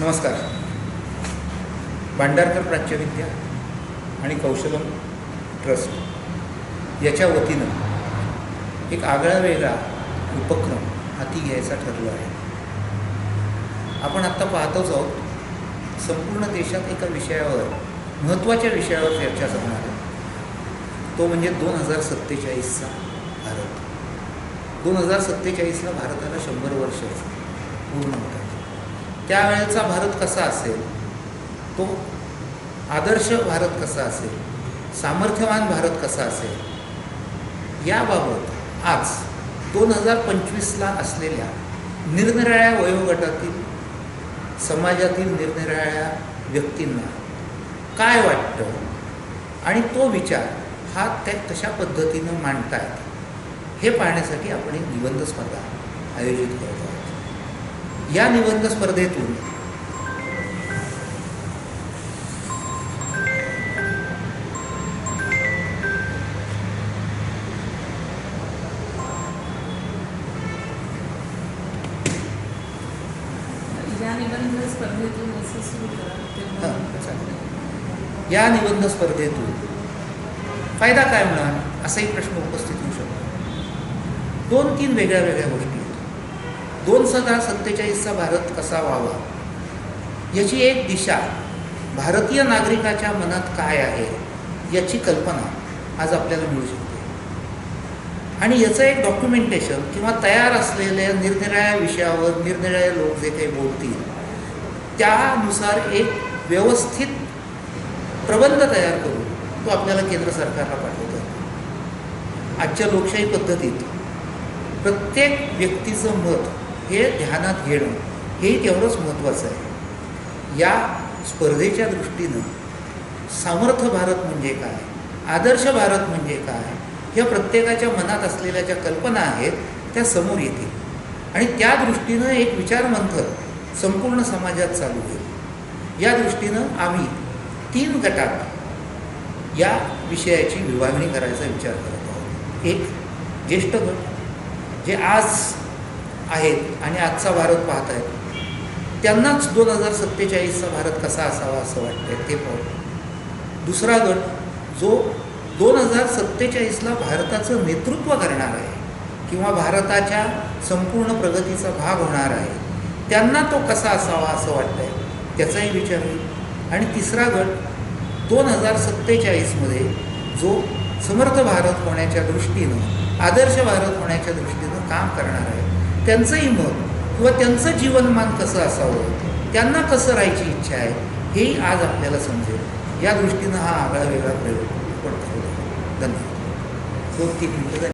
नमस्कार. भांडारकर प्राच्यविद्या आणि कौशलम ट्रस्ट याच्या वतीनं एक आगळा वेगळा उपक्रम हाती घ्यायचा ठरला आहे. आपण आत्ता पाहतोच आहोत संपूर्ण देशात एका विषयावर महत्त्वाच्या विषयावर चर्चा करणार आहे. तो म्हणजे दोन हजार सत्तेचाळीसचा भारत. दोन हजार सत्तेचाळीसला भारताला शंभर वर्ष पूर्ण होतात. त्यावेळेचा भारत कसा असेल? तो आदर्श भारत कसा असेल? सामर्थ्यवान भारत कसा असेल? याबाबत आज दोन हजार पंचवीसला असलेल्या निरनिराळ्या वयोगटातील समाजातील निरनिराळ्या व्यक्तींना काय वाटतं? आणि तो विचार हा त्या कशा पद्धतीनं मांडतायत? हे पाहण्यासाठी आपण एक निबंध स्पर्धा आयोजित करत आहोत. या निबंध स्पर्धेतून या निबंध स्पर्धेतून फायदा काय होणार? असाही प्रश्न उपस्थित होऊ शकतो. दोन तीन वेगळ्या वेगळ्या गोष्टी. दोन हजार सत्तेचाळीसचा भारत कसा व्हावा? याची एक दिशा भारतीय नागरिकाच्या मनात काय आहे याची कल्पना आज आपल्याला मिळू शकते. आणि याचं एक डॉक्युमेंटेशन किंवा तयार असलेल्या निरनिराळ्या विषयावर निरनिराळे लोक जे काही बोलतील त्यानुसार एक व्यवस्थित प्रबंध तयार करून तो आपल्याला केंद्र सरकारला पाठवतो. आजच्या लोकशाही पद्धतीत प्रत्येक व्यक्तीचं मत हे ध्यानात घेणं हे तेवढंच महत्त्वाचं आहे. या स्पर्धेच्या दृष्टीनं सामर्थ्य भारत म्हणजे काय? आदर्श भारत म्हणजे काय? ह्या प्रत्येकाच्या मनात असलेल्या ज्या कल्पना आहेत त्या समोर येतील. आणि त्या दृष्टीनं एक विचारमंथन संपूर्ण समाजात चालू होईल. या दृष्टीनं आम्ही तीन गटात या विषयाची विभागणी करायचा विचार करत आहोत. एक ज्येष्ठ गट जे आज आहेत आणि आजचा भारत पाहत आहेत त्यांनाच दोन हजार सत्तेचाळीसचा भारत कसा असावा असं वाटतंय ते पाहू. दुसरा गट जो दोन हजार सत्तेचाळीसला भारताचं नेतृत्व करणार आहे किंवा भारताच्या संपूर्ण प्रगतीचा भाग होणार आहे त्यांना तो कसा असावा असं वाटतंय त्याचाही विचार होईल आणि तिसरा गट दोन हजार सत्तेचाळीसमध्ये जो समर्थ भारत होण्याच्या दृष्टीनं आदर्श भारत होण्याच्या दृष्टीनं काम करणार आहे त्यांचंही मत किंवा त्यांचं जीवनमान कसं असावं त्यांना कसं राहायची इच्छा आहे हेही आज आपल्याला समजेल. या दृष्टीनं हा आगळा वेगळा प्रयोग आपण धन्यवाद. दोन तीन मिनटं